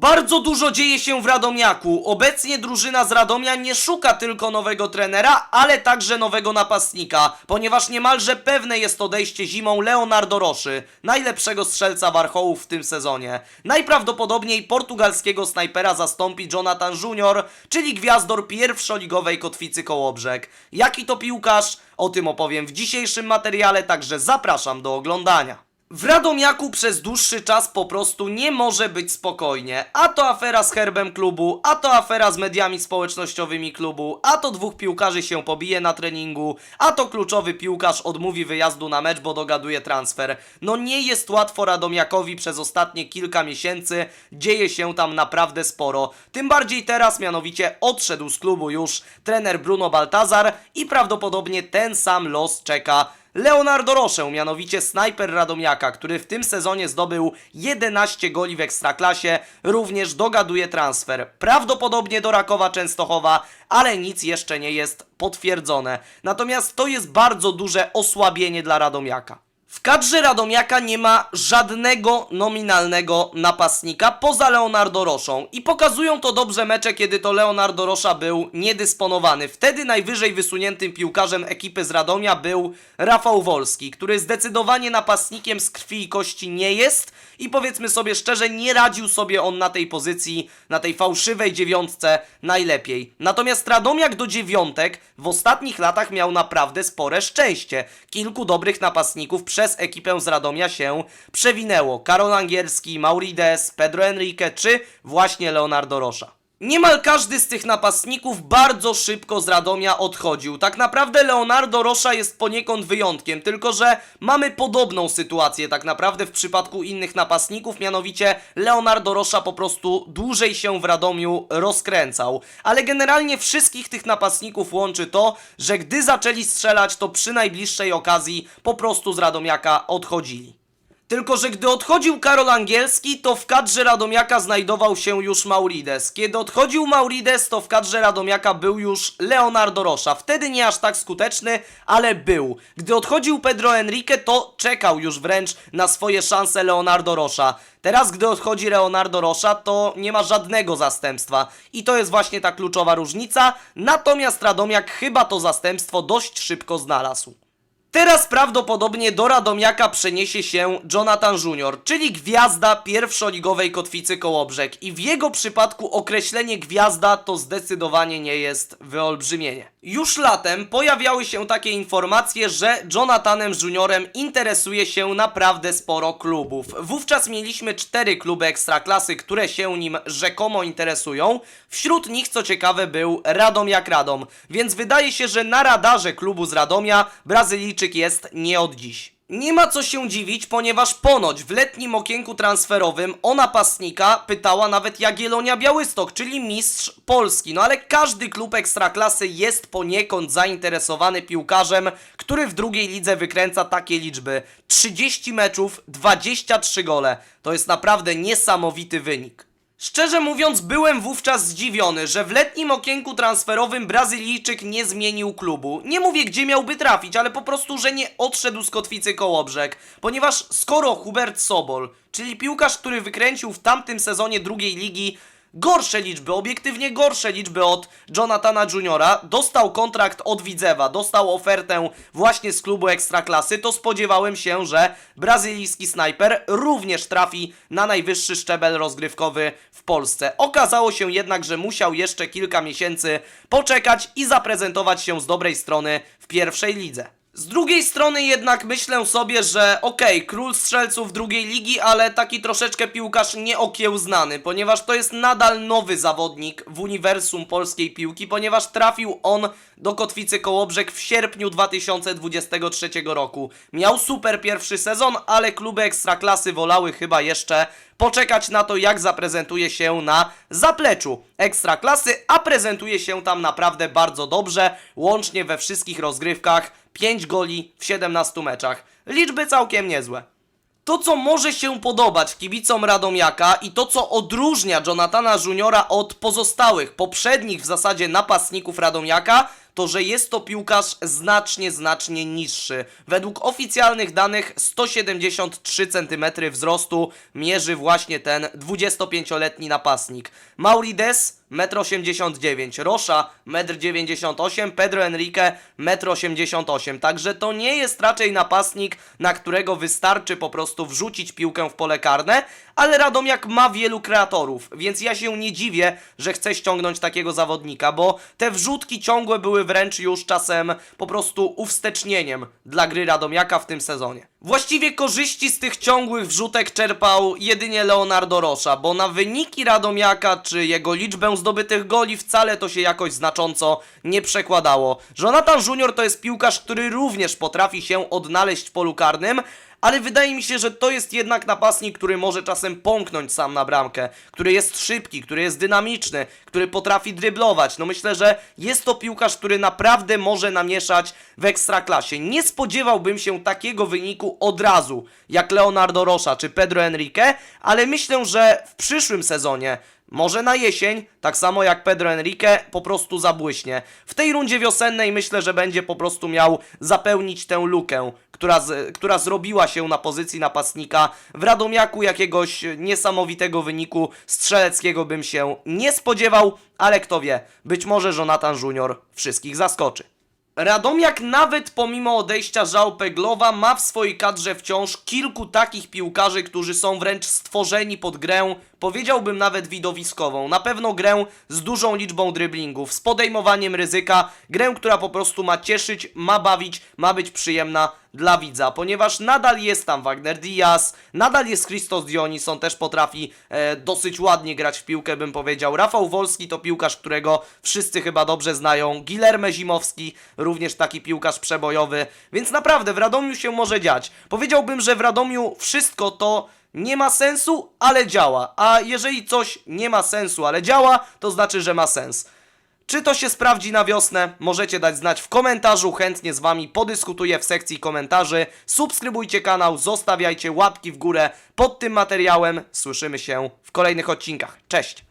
Bardzo dużo dzieje się w Radomiaku. Obecnie drużyna z Radomia nie szuka tylko nowego trenera, ale także nowego napastnika, ponieważ niemalże pewne jest odejście zimą Leonardo Roszy, najlepszego strzelca warchołów w tym sezonie. Najprawdopodobniej portugalskiego snajpera zastąpi Jonathan Junior, czyli gwiazdor pierwszoligowej kotwicy Kołobrzeg. Jaki to piłkarz? O tym opowiem w dzisiejszym materiale, także zapraszam do oglądania. W Radomiaku przez dłuższy czas po prostu nie może być spokojnie. A to afera z herbem klubu, a to afera z mediami społecznościowymi klubu, a to dwóch piłkarzy się pobije na treningu, a to kluczowy piłkarz odmówi wyjazdu na mecz, bo dogaduje transfer. No nie jest łatwo Radomiakowi przez ostatnie kilka miesięcy, dzieje się tam naprawdę sporo. Tym bardziej teraz mianowicie odszedł z klubu już trener Bruno Baltazar i prawdopodobnie ten sam los czeka Leonardo Roszę, mianowicie snajper Radomiaka, który w tym sezonie zdobył 11 goli w Ekstraklasie, również dogaduje transfer. Prawdopodobnie do Rakowa Częstochowa, ale nic jeszcze nie jest potwierdzone. Natomiast to jest bardzo duże osłabienie dla Radomiaka. W kadrze Radomiaka nie ma żadnego nominalnego napastnika poza Leonardo Roszą i pokazują to dobrze mecze, kiedy to Leonardo Rosza był niedysponowany. Wtedy najwyżej wysuniętym piłkarzem ekipy z Radomia był Rafał Wolski, który zdecydowanie napastnikiem z krwi i kości nie jest i powiedzmy sobie szczerze, nie radził sobie on na tej pozycji, na tej fałszywej dziewiątce najlepiej. Natomiast Radomiak do dziewiątek w ostatnich latach miał naprawdę spore szczęście. Kilku dobrych napastników przez ekipę z Radomia się przewinęło. Karol Angielski, Maurides, Pedro Enrique czy właśnie Leonardo Rocha. Niemal każdy z tych napastników bardzo szybko z Radomia odchodził. Tak naprawdę Leonardo Rocha jest poniekąd wyjątkiem, tylko że mamy podobną sytuację tak naprawdę w przypadku innych napastników, mianowicie Leonardo Rocha po prostu dłużej się w Radomiu rozkręcał. Ale generalnie wszystkich tych napastników łączy to, że gdy zaczęli strzelać, to przy najbliższej okazji po prostu z Radomiaka odchodzili. Tylko, że gdy odchodził Karol Angielski, to w kadrze Radomiaka znajdował się już Maurides. Kiedy odchodził Maurides, to w kadrze Radomiaka był już Leonardo Rocha. Wtedy nie aż tak skuteczny, ale był. Gdy odchodził Pedro Enrique, to czekał już wręcz na swoje szanse Leonardo Rocha. Teraz, gdy odchodzi Leonardo Rocha, to nie ma żadnego zastępstwa. I to jest właśnie ta kluczowa różnica. Natomiast Radomiak chyba to zastępstwo dość szybko znalazł. Teraz prawdopodobnie do Radomiaka przeniesie się Jonathan Junior, czyli gwiazda pierwszoligowej kotwicy Kołobrzeg. I w jego przypadku określenie gwiazda to zdecydowanie nie jest wyolbrzymienie. Już latem pojawiały się takie informacje, że Jonathanem Juniorem interesuje się naprawdę sporo klubów. Wówczas mieliśmy cztery kluby ekstraklasy, które się nim rzekomo interesują. Wśród nich, co ciekawe, był Radomiak Radom, więc wydaje się, że na radarze klubu z Radomia Brazylijczyk jest nie od dziś. Nie ma co się dziwić, ponieważ ponoć w letnim okienku transferowym o napastnika pytała nawet Jagiellonia Białystok, czyli mistrz Polski. No ale każdy klub ekstraklasy jest poniekąd zainteresowany piłkarzem, który w drugiej lidze wykręca takie liczby. 30 meczów, 23 gole. To jest naprawdę niesamowity wynik. Szczerze mówiąc, byłem wówczas zdziwiony, że w letnim okienku transferowym Brazylijczyk nie zmienił klubu. Nie mówię, gdzie miałby trafić, ale po prostu, że nie odszedł z kotwicy Kołobrzeg. Ponieważ skoro Hubert Sobol, czyli piłkarz, który wykręcił w tamtym sezonie drugiej ligi gorsze liczby, obiektywnie gorsze liczby od Jonathana Juniora, dostał kontrakt od Widzewa, dostał ofertę właśnie z klubu Ekstraklasy, to spodziewałem się, że brazylijski snajper również trafi na najwyższy szczebel rozgrywkowy w Polsce. Okazało się jednak, że musiał jeszcze kilka miesięcy poczekać i zaprezentować się z dobrej strony w pierwszej lidze. Z drugiej strony jednak myślę sobie, że okej, król strzelców drugiej ligi, ale taki troszeczkę piłkarz nieokiełznany, ponieważ to jest nadal nowy zawodnik w uniwersum polskiej piłki, ponieważ trafił on do Kotwicy Kołobrzeg w sierpniu 2023 roku. Miał super pierwszy sezon, ale kluby ekstraklasy wolały chyba jeszcze poczekać na to, jak zaprezentuje się na zapleczu ekstraklasy, a prezentuje się tam naprawdę bardzo dobrze, łącznie we wszystkich rozgrywkach 5 goli w 17 meczach. Liczby całkiem niezłe. To, co może się podobać kibicom Radomiaka i to, co odróżnia Jonathana Juniora od pozostałych, poprzednich w zasadzie napastników Radomiaka, to że jest to piłkarz znacznie, znacznie niższy. Według oficjalnych danych 173 cm wzrostu mierzy właśnie ten 25-letni napastnik. Maurides 1,89 m, Rosza 1,98 m, Pedro Enrique 1,88 m. Także to nie jest raczej napastnik, na którego wystarczy po prostu wrzucić piłkę w pole karne, ale Radomiak ma wielu kreatorów, więc ja się nie dziwię, że chce ściągnąć takiego zawodnika, bo te wrzutki ciągłe były wręcz już czasem po prostu uwstecznieniem dla gry Radomiaka w tym sezonie. Właściwie korzyści z tych ciągłych wrzutek czerpał jedynie Leonardo Rosza, bo na wyniki Radomiaka czy jego liczbę zdobytych goli wcale to się jakoś znacząco nie przekładało. Jonathan Junior to jest piłkarz, który również potrafi się odnaleźć w polu karnym, ale wydaje mi się, że to jest jednak napastnik, który może czasem pomknąć sam na bramkę, który jest szybki, który jest dynamiczny, który potrafi dryblować. No myślę, że jest to piłkarz, który naprawdę może namieszać w ekstraklasie. Nie spodziewałbym się takiego wyniku od razu, jak Leonardo Rocha czy Pedro Enrique, ale myślę, że w przyszłym sezonie może na jesień, tak samo jak Pedro Enrique, po prostu zabłyśnie. W tej rundzie wiosennej myślę, że będzie po prostu miał zapełnić tę lukę, która, z, która zrobiła się na pozycji napastnika. W Radomiaku jakiegoś niesamowitego wyniku strzeleckiego bym się nie spodziewał, ale kto wie, być może Jonathan Junior wszystkich zaskoczy. Radomiak nawet pomimo odejścia Żał Peglowa ma w swojej kadrze wciąż kilku takich piłkarzy, którzy są wręcz stworzeni pod grę, powiedziałbym nawet widowiskową. Na pewno grę z dużą liczbą dryblingów, z podejmowaniem ryzyka, grę, która po prostu ma cieszyć, ma bawić, ma być przyjemna dla widza, ponieważ nadal jest tam Wagner Diaz, nadal jest Christos Dionis, on też potrafi e, dosyć ładnie grać w piłkę, bym powiedział. Rafał Wolski to piłkarz, którego wszyscy chyba dobrze znają. Gilerme Zimowski, również taki piłkarz przebojowy, więc naprawdę w Radomiu się może dziać. Powiedziałbym, że w Radomiu wszystko to nie ma sensu, ale działa. A jeżeli coś nie ma sensu, ale działa, to znaczy, że ma sens. Czy to się sprawdzi na wiosnę? Możecie dać znać w komentarzu, chętnie z Wami podyskutuję w sekcji komentarzy. Subskrybujcie kanał, zostawiajcie łapki w górę pod tym materiałem. Słyszymy się w kolejnych odcinkach. Cześć!